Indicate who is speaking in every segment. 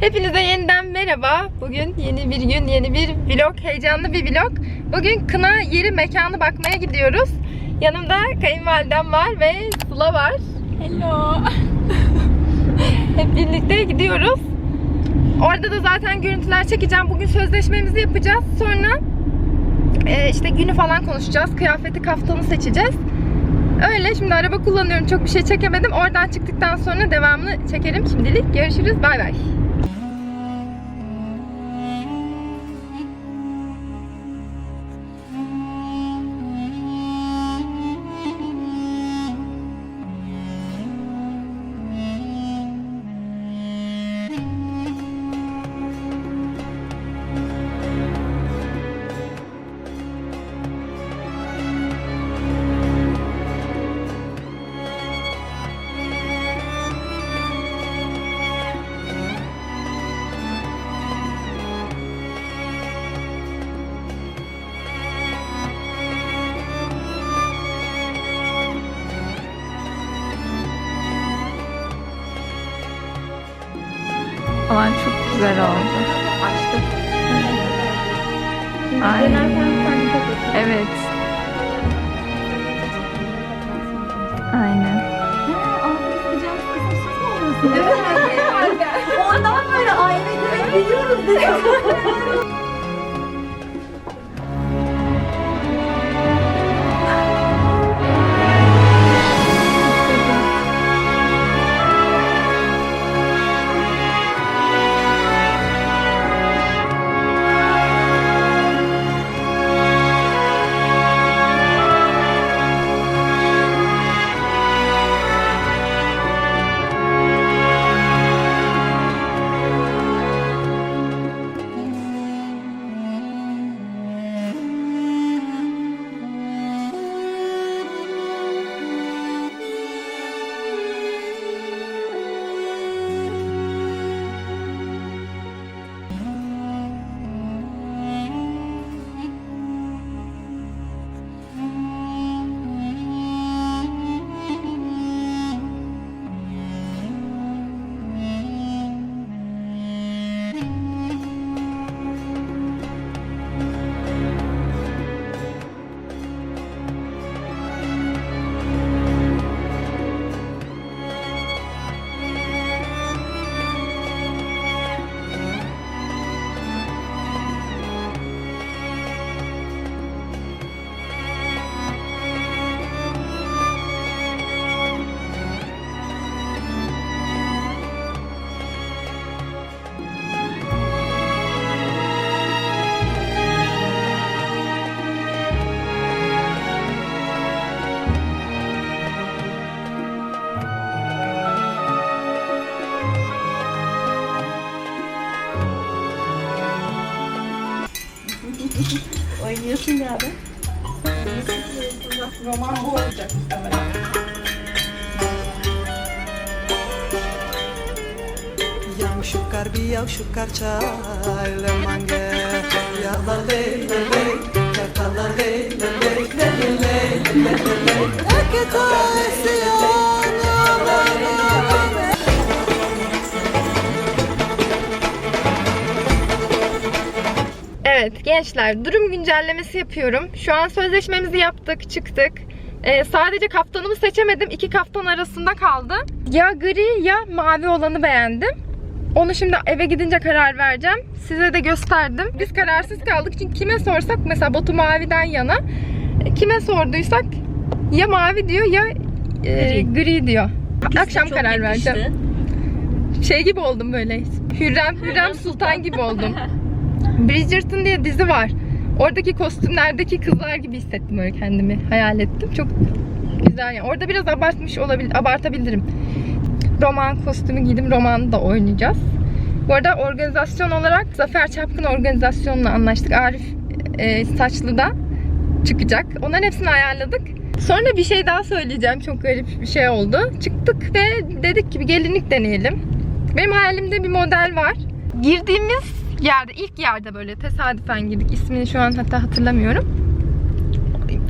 Speaker 1: Hepinize yeniden merhaba. Bugün yeni bir gün, yeni bir vlog, heyecanlı bir vlog. Bugün kına yeri mekanı bakmaya gidiyoruz. Yanımda kayınvalidem var ve Sıla var. Hello. Hep birlikte gidiyoruz. Orada da zaten görüntüler çekeceğim. Bugün sözleşmemizi yapacağız. Sonra e, işte günü falan konuşacağız. Kıyafeti, kaftanı seçeceğiz. Öyle şimdi araba kullanıyorum. Çok bir şey çekemedim. Oradan çıktıktan sonra devamını çekerim. Şimdilik görüşürüz. Bay bay. Falan çok güzel oldu. Açtık. Aynen. Evet. Aynen.
Speaker 2: Ondan böyle aile direkt biliyoruz dedim. Oynuyorsun galiba.
Speaker 1: Roman bu olacak.
Speaker 3: Yang shukar biyang shukar chai le mange ya la le le le ya la le le le le le le le le le la
Speaker 1: Evet gençler durum güncellemesi yapıyorum. Şu an sözleşmemizi yaptık, çıktık. Ee, sadece kaftanımı seçemedim. İki kaftan arasında kaldı. Ya gri ya mavi olanı beğendim. Onu şimdi eve gidince karar vereceğim. Size de gösterdim. Biz kararsız kaldık çünkü kime sorsak mesela Batu maviden yana. e, Kime sorduysak ya mavi diyor ya e, gri diyor. Akşam karar vereceğim. Şey gibi oldum böyle. Hürrem, Hürrem Sultan gibi oldum. Bridgerton diye dizi var. Oradaki kostümlerdeki kızlar gibi hissettim öyle kendimi. Hayal ettim. Çok güzel yani. Orada biraz abartmış olabilir, abartabilirim. Roman kostümü giydim. Roman da oynayacağız. Bu arada organizasyon olarak Zafer Çapkın organizasyonla anlaştık. Arif e, Saçlı'da çıkacak. Onların hepsini ayarladık. Sonra bir şey daha söyleyeceğim. Çok garip bir şey oldu. Çıktık ve dedik ki bir gelinlik deneyelim. Benim hayalimde bir model var. Girdiğimiz yerde, ilk yerde böyle tesadüfen girdik. İsmini şu an hatta hatırlamıyorum.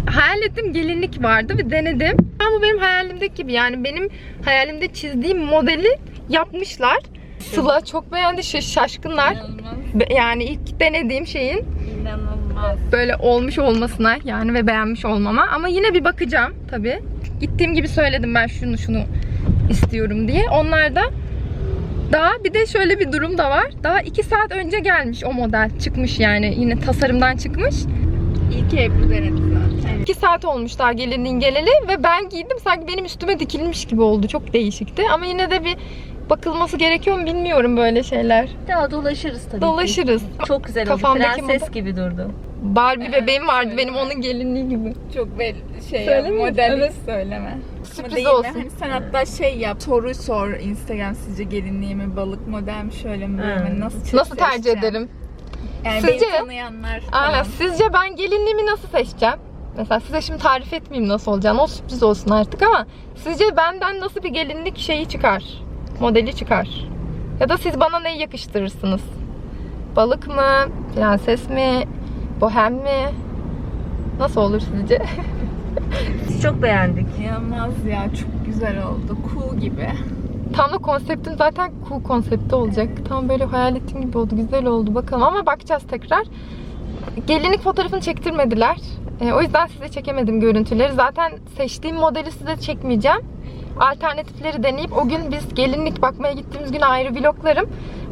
Speaker 1: Hayal ettiğim gelinlik vardı ve denedim. Ama bu benim hayalimdeki gibi. Yani benim hayalimde çizdiğim modeli yapmışlar. Sıla çok beğendi. Şaş- Şaşkınlar. Be- Yani ilk denediğim şeyin
Speaker 2: İnanılmaz.
Speaker 1: böyle olmuş olmasına yani ve beğenmiş olmama. Ama yine bir bakacağım tabii. Gittiğim gibi söyledim ben şunu şunu istiyorum diye. Onlar da daha bir de şöyle bir durum da var. Daha 2 saat önce gelmiş o model. Çıkmış yani yine tasarımdan çıkmış.
Speaker 2: İyi ki Ebru denedi zaten.
Speaker 1: 2 saat olmuş daha gelinliğin geleli ve ben giydim sanki benim üstüme dikilmiş gibi oldu. Çok değişikti ama yine de bir bakılması gerekiyor mu bilmiyorum böyle şeyler.
Speaker 4: Daha dolaşırız tabii ki.
Speaker 1: Dolaşırız.
Speaker 4: Çok güzel oldu.
Speaker 1: Kafamdaki
Speaker 4: Prenses
Speaker 1: moda-
Speaker 4: gibi durdu.
Speaker 1: Barbie bebeğim vardı
Speaker 2: söyle.
Speaker 1: benim onun gelinliği gibi.
Speaker 2: Çok belli şey
Speaker 1: Söyleme
Speaker 2: ya,
Speaker 1: mi?
Speaker 2: model
Speaker 1: Evet.
Speaker 2: hiç söyleme.
Speaker 1: Sürpriz
Speaker 2: mi?
Speaker 1: olsun.
Speaker 2: Hani sen hatta şey yap, soru sor Instagram sizce gelinliği mi, balık model mi, şöyle mi, böyle mi,
Speaker 4: Hmm.
Speaker 2: nasıl
Speaker 1: Nasıl tercih ederim?
Speaker 2: Yani
Speaker 1: Sizce?
Speaker 2: beni tanıyanlar
Speaker 1: Aynen.
Speaker 2: falan.
Speaker 1: Sizce ben gelinliğimi nasıl seçeceğim? Mesela size şimdi tarif etmeyeyim nasıl olacağını. O sürpriz olsun artık ama sizce benden nasıl bir gelinlik şeyi çıkar? Modeli çıkar? Ya da siz bana neyi yakıştırırsınız? Balık mı? Prenses mi? Bohem mi? Nasıl olur sizce?
Speaker 4: Biz çok beğendik.
Speaker 2: İnanılmaz ya, çok güzel oldu. Cool gibi.
Speaker 1: Tam da konseptim zaten cool konsepti olacak. Tam böyle hayal ettiğim gibi oldu. Güzel oldu bakalım ama bakacağız tekrar. Gelinlik fotoğrafını çektirmediler. E, o yüzden size çekemedim görüntüleri. Zaten seçtiğim modeli size çekmeyeceğim. Alternatifleri deneyip o gün biz gelinlik bakmaya gittiğimiz gün ayrı vloglarım.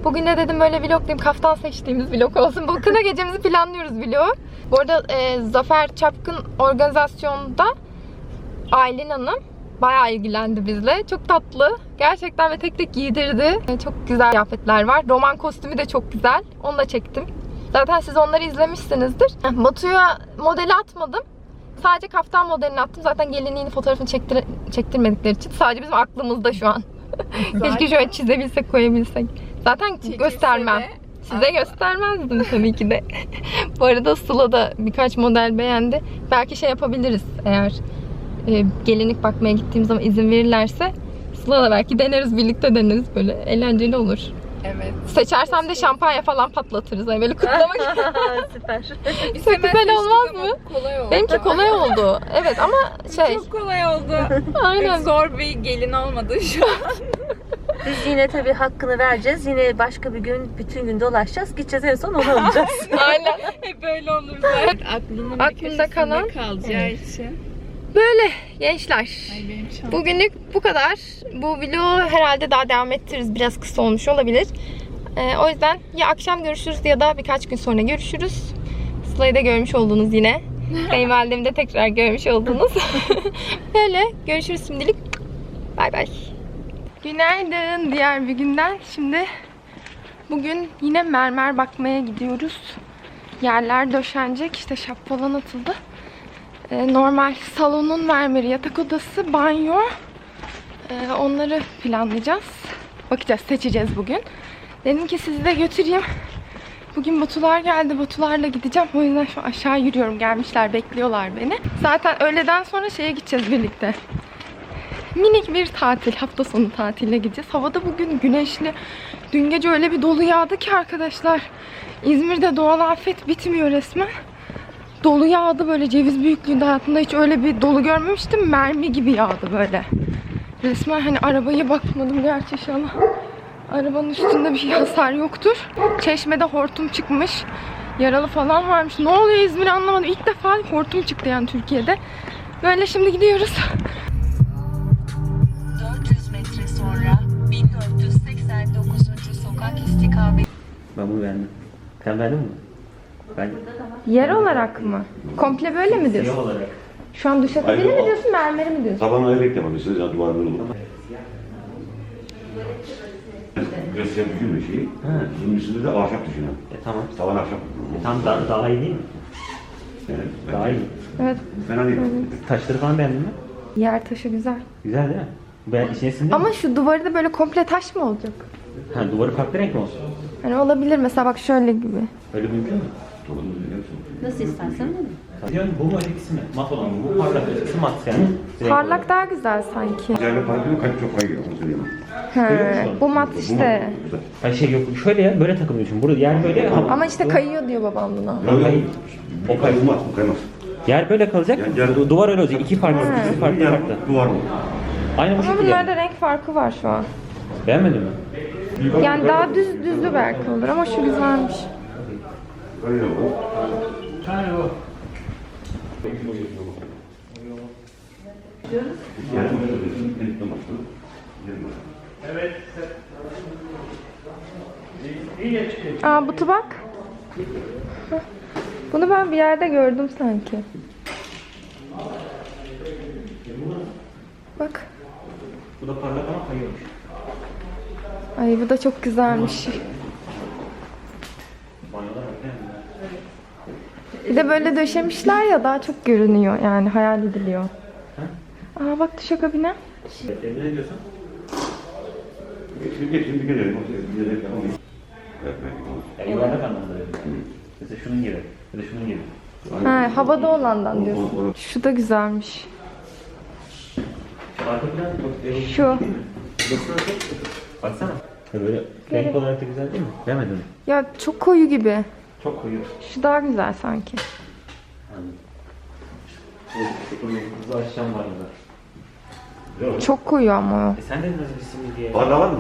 Speaker 1: Bugün de dedim böyle vloglayayım. Kaftan seçtiğimiz vlog olsun. Bu kına gecemizi planlıyoruz vlogu. Bu arada e, Zafer Çapkın organizasyonda Aylin Hanım bayağı ilgilendi bizle. Çok tatlı. Gerçekten ve tek tek giydirdi. E, Çok güzel kıyafetler var. Roman kostümü de çok güzel. Onu da çektim. Zaten siz onları izlemişsinizdir. Heh, Batu'ya modeli atmadım. Sadece kaftan modelini attım. Zaten gelinliğini fotoğrafını çektir çektirmedikleri için. Sadece bizim aklımızda şu an. Keşke şöyle çizebilsek, koyabilsek. Zaten
Speaker 2: Çekilse
Speaker 1: göstermem.
Speaker 2: de-
Speaker 1: Size göstermezdim tabii ki de. Bu arada Sıla da birkaç model beğendi. Belki şey yapabiliriz eğer e, gelinlik bakmaya gittiğim zaman izin verirlerse Sıla da belki deneriz birlikte deneriz böyle eğlenceli olur.
Speaker 2: Evet.
Speaker 1: Seçersem de şampanya falan patlatırız. Yani böyle kutlamak
Speaker 4: Süper.
Speaker 1: Çok güzel olmaz mı?
Speaker 2: Kolay oldu.
Speaker 1: Benimki kolay oldu. Evet ama şey
Speaker 2: Çok kolay oldu.
Speaker 1: aynen.
Speaker 2: Zor bir gelin olmadı şu an.
Speaker 4: Biz yine tabii hakkını vereceğiz. Yine başka bir gün bütün gün dolaşacağız. Gideceğiz en son onu alacağız.
Speaker 1: Aynen.
Speaker 2: Hep böyle olur zaten. Aklımın
Speaker 1: Aklımda kalan-
Speaker 2: kalacağı için.
Speaker 1: Böyle gençler.
Speaker 2: Ay.
Speaker 1: Bugünlük bu kadar. Bu vlogu herhalde daha devam ettiririz. Biraz kısa olmuş olabilir. Ee, o yüzden ya akşam görüşürüz ya da birkaç gün sonra görüşürüz. Sıla'yı da görmüş oldunuz yine. Kayınvalidemi de tekrar görmüş oldunuz. Böyle görüşürüz şimdilik. Bay bay. Günaydın diğer bir günden. Şimdi bugün yine mermer bakmaya gidiyoruz. Yerler döşenecek. İşte şap falan atıldı. Ee, normal salonun mermeri, yatak odası, banyo. Ee, onları planlayacağız. Bakacağız, seçeceğiz bugün. Dedim ki sizi de götüreyim. Bugün Batular geldi. Batularla gideceğim. O yüzden şu aşağı yürüyorum. Gelmişler, bekliyorlar beni. Zaten öğleden sonra şeye gideceğiz birlikte. Minik bir tatil, hafta sonu tatiline gideceğiz. Havada bugün güneşli. Dün gece öyle bir dolu yağdı ki arkadaşlar. İzmir'de doğal afet bitmiyor resmen dolu yağdı böyle ceviz büyüklüğünde hayatımda hiç öyle bir dolu görmemiştim. Mermi gibi yağdı böyle. Resmen hani arabaya bakmadım gerçi inşallah. Arabanın üstünde bir hasar yoktur. Çeşmede hortum çıkmış. Yaralı falan varmış. Ne oluyor İzmir anlamadım. İlk defa hortum çıktı yani Türkiye'de. Böyle şimdi gidiyoruz.
Speaker 5: Ben bunu beğendim. Sen beğendin mi? Ben
Speaker 1: Yer olarak mı? Komple böyle mi
Speaker 5: siyah olarak.
Speaker 1: Şu an duşakabini
Speaker 6: Hayır,
Speaker 1: mi diyorsun mermeri mi diyorsun?
Speaker 6: Tabanları beklememişsiniz ya duvarları olur. Gösterip düşün bir şeyi.
Speaker 5: Ha.
Speaker 6: Bunun üstünde de ahşap düşünün.
Speaker 5: E, tamam.
Speaker 6: Tavan ahşap.
Speaker 5: E, tam daha, daha iyi değil mi?
Speaker 6: Yani,
Speaker 5: Daha iyi.
Speaker 1: Evet.
Speaker 6: Fena değil.
Speaker 5: Taşları falan beğendin mi?
Speaker 1: Yer taşı güzel.
Speaker 5: Güzel değil mi? Ben içine sindi mi?
Speaker 1: Ama şu duvarı da böyle komple taş mı olacak?
Speaker 5: Ha, duvarı farklı renk mi olsun?
Speaker 1: Hani olabilir mesela bak şöyle gibi.
Speaker 5: Öyle mümkün mü?
Speaker 4: Nasıl istersen mi?
Speaker 5: Diyorum bu mu ötekisi mi? Mat olan mı? Bu parlak ötekisi mat yani. Renk
Speaker 1: Parlak daha güzel sanki.
Speaker 6: Fark yok. Kaç çok kayıyor. Onu söyleyemem.
Speaker 1: He, bu mat
Speaker 6: Bu
Speaker 1: işte.
Speaker 6: Güzel.
Speaker 5: Ha şey yok. Şöyle ya böyle takım düşün. Burada yer böyle ama,
Speaker 1: Ama işte kayıyor diyor babam buna.
Speaker 6: Yok yok. O kaymaz. Bu kaymaz.
Speaker 5: yer böyle kalacak.
Speaker 6: Yani yer-
Speaker 5: du- duvar öyle olacak. İki farklı, iki farklı
Speaker 6: Yani
Speaker 5: farklı.
Speaker 6: Duvar mı?
Speaker 5: Aynı bu
Speaker 1: Ama
Speaker 5: şekilde.
Speaker 1: bunlarda renk farkı var şu an.
Speaker 5: Beğenmedin mi?
Speaker 1: Yani daha düz düzlü belki olur ama şu güzelmiş.
Speaker 6: Masrafı.
Speaker 1: Aa butu bak. Bunu ben bir yerde gördüm sanki. Bak.
Speaker 5: Bu da parlak ama kayıyormuş.
Speaker 1: Ay bu da çok güzelmiş. Bir de böyle döşemişler ya daha çok görünüyor yani hayal ediliyor. Aa bak duşakabine.
Speaker 5: Emre ne diyorsun?
Speaker 6: Şimdi geç, şimdi gelelim. Bir de yapalım. Evet, evet.
Speaker 5: Ya yuvarlak anlamda dedim. Mesela şunun.
Speaker 1: Ha havada olandan diyorsun. Şu da güzelmiş.
Speaker 5: Şu Baksana. Ya Böyle renk olarak da güzel değil mi? Beğenmedin mi?
Speaker 1: Ya çok koyu gibi.
Speaker 5: Çok koyu.
Speaker 1: Şu daha güzel sanki.
Speaker 5: Anladım. Bu kızı aşacağım var burada.
Speaker 1: Çok koyu ama o.
Speaker 5: E sen de nasıl bir simli diye.
Speaker 6: Bardağı var mı?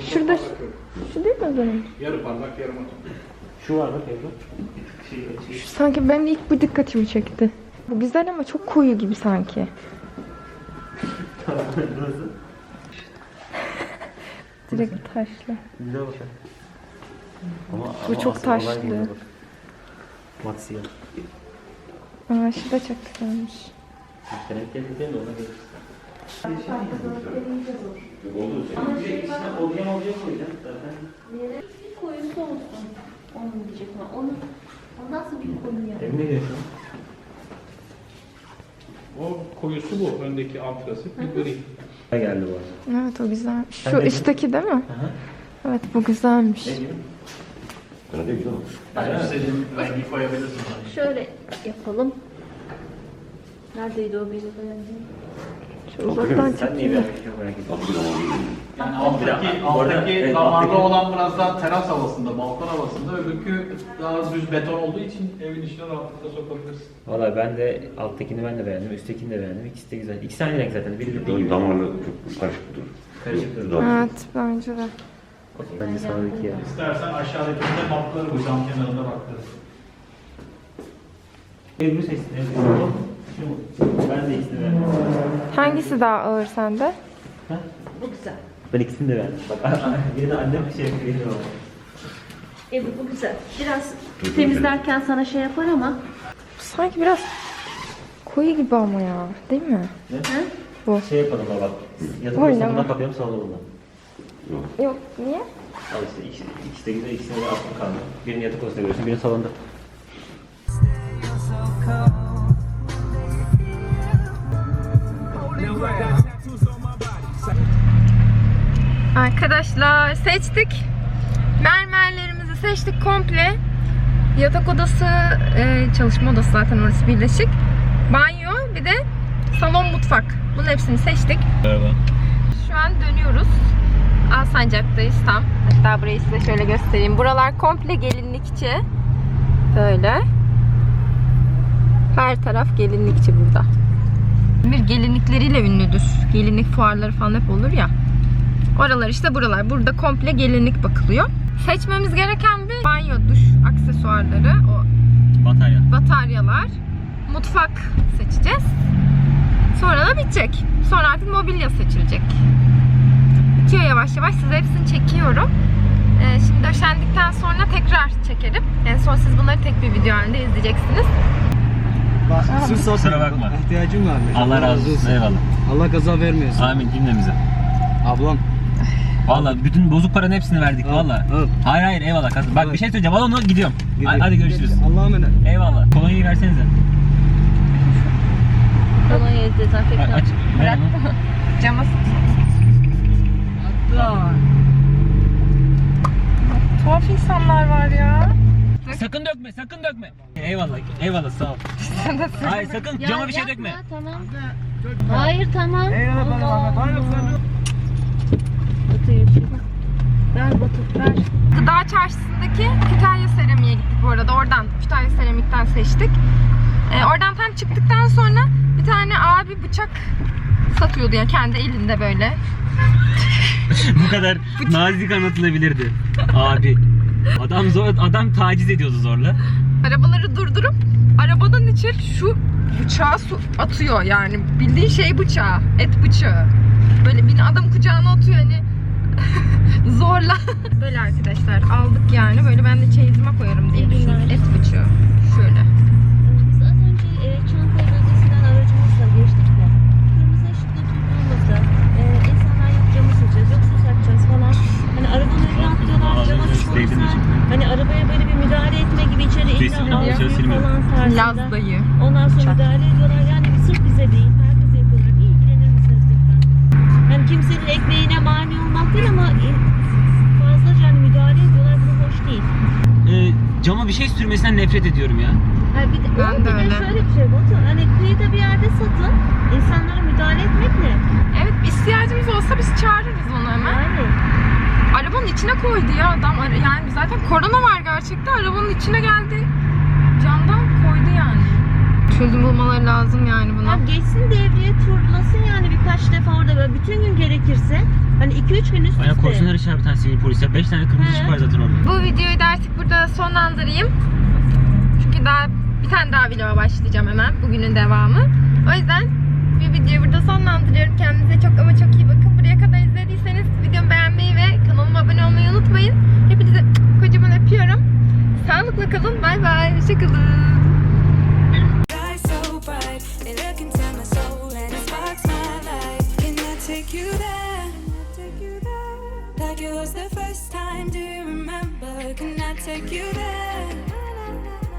Speaker 1: Şurada şu, şu değil mi o zaman?
Speaker 5: Şu var bak. Şey, şey.
Speaker 1: Şu sanki benim ilk bu dikkatimi çekti. Bu güzel ama çok koyu gibi sanki.
Speaker 5: Nasıl?
Speaker 1: Direkt taşlı.
Speaker 5: Güzel bak. Ama,
Speaker 1: Bu
Speaker 5: ama
Speaker 1: çok
Speaker 5: asıl olay
Speaker 1: taşlı.
Speaker 5: burada bak. Mat siyah.
Speaker 1: Aa şu da çok güzelmiş.
Speaker 5: Denek geldi değil mi? Ona göre. Oldu. Ama şey içine olacağım olacağım koyacağım zaten.
Speaker 4: Koyusu olsun. Onu diyecektim. Onu, o nasıl bir koyu ya?
Speaker 5: Emin ne diyorsun?
Speaker 7: O koyusu bu. Öndeki antrasit bir gri.
Speaker 5: Geldi bu arada?
Speaker 1: Evet o.
Speaker 5: Sen
Speaker 1: Şu
Speaker 5: de-
Speaker 1: üstteki değil mi?
Speaker 5: Aha.
Speaker 1: Evet bu güzelmiş.
Speaker 6: Sana de güzel olur.
Speaker 7: Yani istediğin rengi koyabilirsin.
Speaker 4: Şöyle yapalım. Neredeydi o benim beğendiğim?
Speaker 1: Uzaktan çekeyim.
Speaker 7: Yani alttaki,
Speaker 5: evet,
Speaker 7: damarda olan biraz daha teras havasında, balkon havasında. Öbürkü daha düz beton olduğu için evin içine rahatlıkla sokabilirsin.
Speaker 5: Valla ben de alttakini ben de beğendim, üsttekini de beğendim. İkisi de güzel. İkisi aynı renk zaten. Biri de değil.
Speaker 6: Böyle damarlı çok karışık durur.
Speaker 5: Karışık durur.
Speaker 1: Evet bence de.
Speaker 5: Bence sağdaki ya.
Speaker 7: İstersen aşağıdaki de notları bu cam kenarında
Speaker 5: seçsin. Ebru. Şu mu? Ben de ikisini.
Speaker 1: Hangisi daha ağır sende?
Speaker 4: Bu güzel.
Speaker 5: Ben ikisini de beğendim. Bak biri de annem bir şey yapıyor.
Speaker 4: Ebru bu güzel. Biraz temizlerken sana şey yapar ama.
Speaker 1: Sanki biraz koyu gibi ama ya. Değil mi?
Speaker 5: Şey yapalım baba. Yatak
Speaker 1: Oynama.
Speaker 5: odasından kapıyorum salona bundan.
Speaker 6: Yok.
Speaker 1: Yok niye?
Speaker 5: Al işte ikisi, ikisi de güzel, ikisini de aklım kaldı. Birini yatak odasında görüyorsun, birini salonda.
Speaker 1: Arkadaşlar seçtik. Mermerlerimizi seçtik komple. Yatak odası, e, çalışma odası zaten orası birleşik. Banyo, bir de salon mutfak. Bunun hepsini seçtik.
Speaker 5: Merhaba.
Speaker 1: Şu an dönüyoruz. Alsancak'tayız tam. Hatta burayı size şöyle göstereyim. Buralar komple gelinlikçi. Böyle. Her taraf gelinlikçi burada. Bir gelinlikleriyle ünlüdür. Gelinlik fuarları falan hep olur ya. Oralar işte buralar. Burada komple gelinlik bakılıyor. Seçmemiz gereken bir banyo, duş aksesuarları, o
Speaker 5: Batarya.
Speaker 1: bataryalar, mutfak seçeceğiz. Sonra da bitecek. Sonra artık mobilya seçilecek. Bitiyor yavaş yavaş. Size hepsini çekiyorum. Ee, şimdi döşendikten sonra tekrar çekerim. En son siz bunları tek bir video halinde izleyeceksiniz.
Speaker 5: Kusura bakma.
Speaker 8: İhtiyacım var.
Speaker 5: Allah razı olsun. Eyvallah.
Speaker 8: Allah kaza vermesin.
Speaker 5: Amin cümlemize.
Speaker 8: Ablam.
Speaker 5: Valla bütün bozuk paranın hepsini verdik
Speaker 8: Al,
Speaker 5: valla.
Speaker 8: al.
Speaker 5: Hayır hayır eyvallah. Bak
Speaker 8: Al.
Speaker 5: bir şey söyleyeceğim. Al onu gidiyorum.
Speaker 8: Gidiyor.
Speaker 5: Hadi görüşürüz.
Speaker 8: Allah'a emanet.
Speaker 5: Eyvallah. Kolonyayı versenize.
Speaker 4: Kolonya
Speaker 5: A-
Speaker 4: dezenfektan.
Speaker 5: aç. Onu.
Speaker 1: Cama Tuhaf insanlar var ya.
Speaker 5: Sakın dökme, sakın dökme. Eyvallah, eyvallah sağ ol. Hayır sakın
Speaker 4: Ya
Speaker 5: cama bir şey
Speaker 4: yapma,
Speaker 5: dökme.
Speaker 4: Tamam. Hayır tamam. Allah Allah. Batı
Speaker 1: çarşısındaki Kütahya Seramiğe gittik bu arada. Oradan Kütahya Seramik'ten seçtik. Ee, oradan tam çıktıktan sonra bir tane abi bıçak satıyordu ya kendi elinde böyle.
Speaker 5: Bu kadar nazik anlatılabilirdi. Abi. Adam zor, adam taciz ediyordu zorla.
Speaker 1: Arabaları durdurup arabadan içeri şu bıçağı su atıyor yani bildiğin şey bıçağı, et bıçağı. Böyle bir adam kucağına atıyor hani zorla. Böyle arkadaşlar aldık yani böyle ben de çeyizime koyarım diye düşündüm. Et bıçağı. Şöyle.
Speaker 4: Biz az önce e, Çankaya bölgesinden aracımızla geçtik de kırmızı ışıkta durduğumuzda e, insanlar yok camı sileceğiz, yok su satacağız falan. Hani arabanın önüne atlıyorlar, cama
Speaker 5: için.
Speaker 4: Hani arabaya böyle bir müdahale etme gibi içeri
Speaker 5: Kesin,
Speaker 4: illa
Speaker 5: dışarı
Speaker 4: alıyor
Speaker 5: silmiyor.
Speaker 4: falan tarzında.
Speaker 1: Laz dayı.
Speaker 4: Ondan sonra müdahale ediyorlar. Yani bir sırf bize değil, herkese yapıyorlar. Bir ilgilenir misiniz lütfen? Yani kimsenin ekmeğine mani olmak değil ama e, fazlaca hani müdahale ediyorlar. Bu hoş değil.
Speaker 5: Ee, cama bir şey sürmesinden nefret ediyorum ya.
Speaker 4: Ha bir de,
Speaker 1: Ben
Speaker 4: o
Speaker 1: de
Speaker 4: bir
Speaker 1: öyle.
Speaker 4: şöyle bir şey Batu. Hani kıyıda bir yerde satın. insanlara müdahale etmek ne?
Speaker 1: Evet ihtiyacımız olsa biz çağırırız onu hemen.
Speaker 4: Yani.
Speaker 1: Arabanın içine koydu ya adam. Ara- Yani zaten korona var gerçekten. Arabanın içine geldi. Camdan koydu yani. Çözüm bulmaları lazım yani buna.
Speaker 4: Ya geçsin devreye turlasın yani birkaç defa orada böyle bütün gün gerekirse. Hani 2-3 gün üst
Speaker 5: Baya
Speaker 4: üste.
Speaker 5: koşsunlar işaret bir tane sivil polis ya. 5 tane kırmızı
Speaker 4: He.
Speaker 5: ışık var zaten orada.
Speaker 1: Bu videoyu da artık burada sonlandırayım. Çünkü daha bir tane daha vloga başlayacağım hemen. Bugünün devamı. O yüzden bir videoyu burada sonlandırıyorum. Kendinize çok ama çok iyi bakın. Buraya kadar izlediyseniz videomu beğenmeyi ve kanalıma abone olmayı unutmayın. Hepinize kocaman öpüyorum. Sağlıkla kalın. Bay bay. Hoşçakalın.
Speaker 9: So bright, Like it was the first time. Do you remember? Can I take you there?